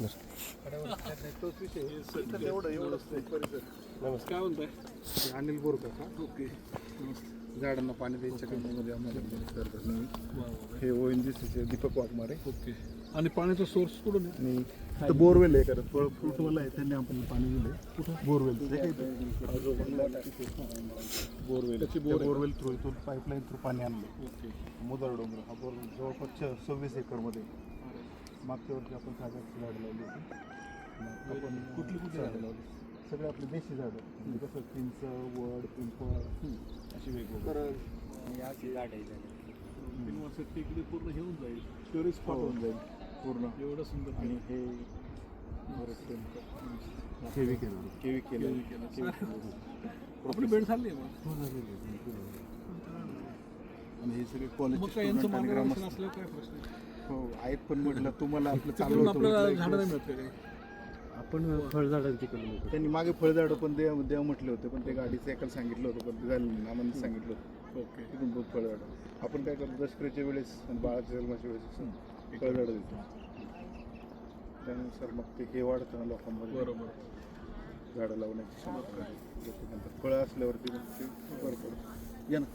नमस्कार. काय म्हणताय? अनिल बोरकर का? ओके. झाडांना पाणी द्यायच्या कामामध्ये आम्हाला. हे ओ एन जी सीचे दीपक वाघमारे. ओके. आणि पाण्याचा सोर्स कुठून आहे? आणि बोरवेल आहे कारण फळ फ्रूटवाला आहे त्यांनी आपण पाणी दिलं कुठं? बोरवेल. बोरवेल. त्याची? बोरवेल. थ्रू इथून पाईपलाईन थ्रू पाणी आणलं ओके. मुदळ डोंगर. हा बोरवेल. जवळपास सव्वीस एकरमध्ये. मागच्या वर्षी आपण कागदची झाडं लावली होती. आपण कुठली कुठली झाडं झाडं? लावली. सगळे आपले देशी झाडं. म्हणजे कसं चिंच वड पिंपळ. अशी वेगवेगळी. तीन वर्षात टेकडी पूर्ण घेऊन जाईल. स्टोरेज स्पॉट होऊन होऊन जाईल. पूर्ण. एवढं सुंदर आणि. हे बरं केवी केलं. केवी केलं. केवी केलं. आपली भेट झाली आहे मग. हो, आहे. आणि हे सगळे कॉलेज काय यांचं प्रश्न आहे? हो आहेत पण म्हटलं तुम्हाला आपलं चालू तिकडून होतं झाडं नाही मिळत काही. आपण फळझाडांची कलम. त्यांनी मागे फळझाडं पण द्या द्या म्हटले होते पण ते गाडीचं एकाला सांगितलं होतं पण ते झालं नाही. आम्हाला सांगितलं होतं. ओके. तिथून बहुत फळझाडं. आपण काय करतो दशकरीच्या वेळेस बाळाच्या जन्माच्या वेळेस फळझाडं देतो. त्यानुसार मग ते हे वाढतं ना लोकांमध्ये. बरोबर. झाडं लावण्याची क्षमता. लोक म्हणतात फळं असल्यावरती मग ते बरं पडतं. या ना.